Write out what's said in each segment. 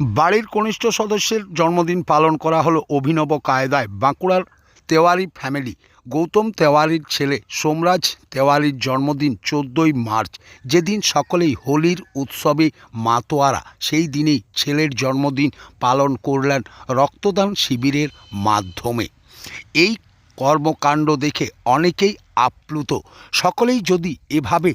বাড়ির কনিষ্ঠ সদস্যের জন্মদিন পালন করা হলো অভিনব কায়দায় বাঁকুড়ার তেওয়ারি ফ্যামিলি। গৌতম তেওয়ারির ছেলে সোমরাজ তেওয়ারির জন্মদিন চোদ্দোই মার্চ। যেদিন সকলেই হোলির উৎসবে মাতোয়ারা, সেই দিনেই ছেলের জন্মদিন পালন করলেন রক্তদান শিবিরের মাধ্যমে। এই কর্মকাণ্ড দেখে অনেকেই আপ্লুত। সকলেই যদি এভাবে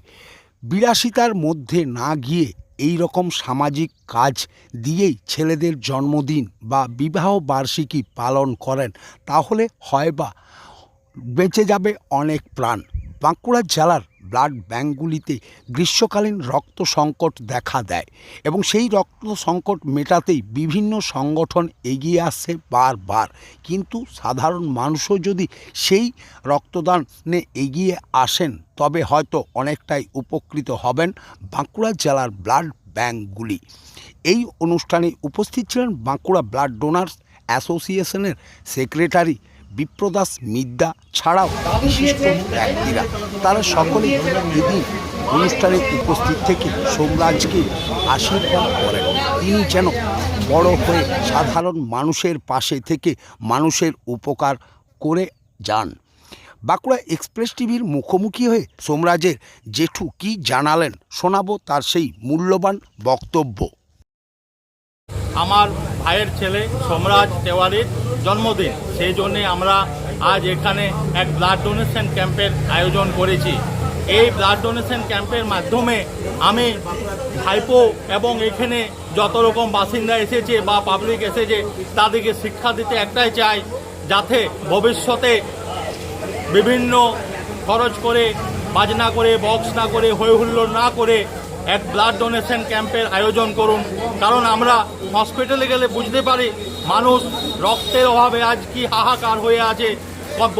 বিলাসিতার মধ্যে না গিয়ে এই রকম সামাজিক কাজ দিয়েই ছেলেদের জন্মদিন বা বিবাহ বার্ষিকী পালন করেন, তাহলে হয় বা, বেঁচে যাবে অনেক প্রাণ। বাঁকুড়া জেলার ব্লাড ব্যাঙ্কগুলিতে গ্রীষ্মকালীন রক্ত সংকট দেখা দেয় এবং সেই রক্ত সংকট মেটাতেই বিভিন্ন সংগঠন এগিয়ে আসছে বারবার। কিন্তু সাধারণ মানুষও যদি সেই রক্তদানে এগিয়ে আসেন, তবে হয়তো অনেকটাই উপকৃত হবেন বাঁকুড়া জেলার ব্লাড ব্যাঙ্কগুলি। এই অনুষ্ঠানে উপস্থিত ছিলেন বাঁকুড়া ব্লাড ডোনার্স অ্যাসোসিয়েশনের সেক্রেটারি বিপ্রদাস মিদ্যা ছাড়াও বিশিষ্ট ব্যক্তিরা। তারা সকলে এদিন অনুষ্ঠানে উপস্থিত থেকে সোমরাজকে আশীর্বাদ করেন। তিনি যেন বড় হয়ে সাধারণ মানুষের পাশে থেকে মানুষের উপকার করে যান। বাঁকুড়া এক্সপ্রেস টিভির মুখোমুখি হয়ে সোমরাজের জেঠু কি জানালেন শোনাবো তার সেই মূল্যবান বক্তব্য। আমার ভাইয়ের ছেলে সোমরাজ তেওয়ারির জন্মদিন। সেই জন্যে আমরা আজ এখানে এক ব্লাড ডোনেশন ক্যাম্পের আয়োজন করেছি। এই ব্লাড ডোনেশন ক্যাম্পের মাধ্যমে আমি ভাইপো এবং এখানে যত রকম বাসিন্দা এসেছে বা পাবলিক এসেছে, তাদেরকে শিক্ষা দিতে একটাই চাই, যাতে ভবিষ্যতে বিভিন্ন খরচ করে, বাজনা করে বক্স না করে হই হুল্লোড় না করে এক ব্লাড ডোনেশন ক্যাম্পের আয়োজন করুন। কারণ আমরা হসপিটালে গেলে বুঝতে পারি মানুষ রক্তের অভাবে আজ কি হাহাকার হয়ে আছে?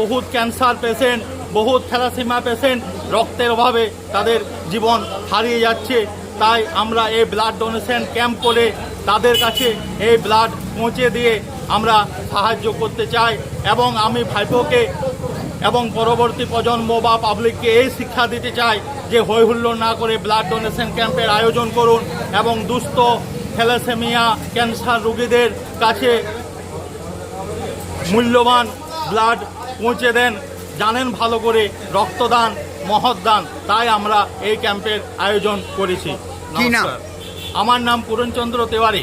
বহুত ক্যান্সার পেশেন্ট বহুত থ্যালাসিমা পেশেন্ট রক্তের অভাবে তাদের জীবন হারিয়ে যাচ্ছে। তাই আমরা এই ব্লাড ডোনেশন ক্যাম্প করে তাদের কাছে এই ব্লাড পৌঁছে দিয়ে আমরা সাহায্য করতে চাই এবং আমি ভাইপোকে এবং পরবর্তী প্রজন্ম বা পাবলিককে এই শিক্ষা দিতে চাই যে হই হুল্লোড় না করে ব্লাড ডোনেশন ক্যাম্পের আয়োজন করুন এবং দুস্থ থ্যালাসেমিয়া ক্যান্সার রোগীদের কাছে মূল্যবান ব্লাড পৌঁছে দেন। জানেন ভালো করে রক্তদান মহৎদান তাই আমরা এই ক্যাম্পের আয়োজন করেছি। আমার নাম পূরণচন্দ্র তেওয়ারি।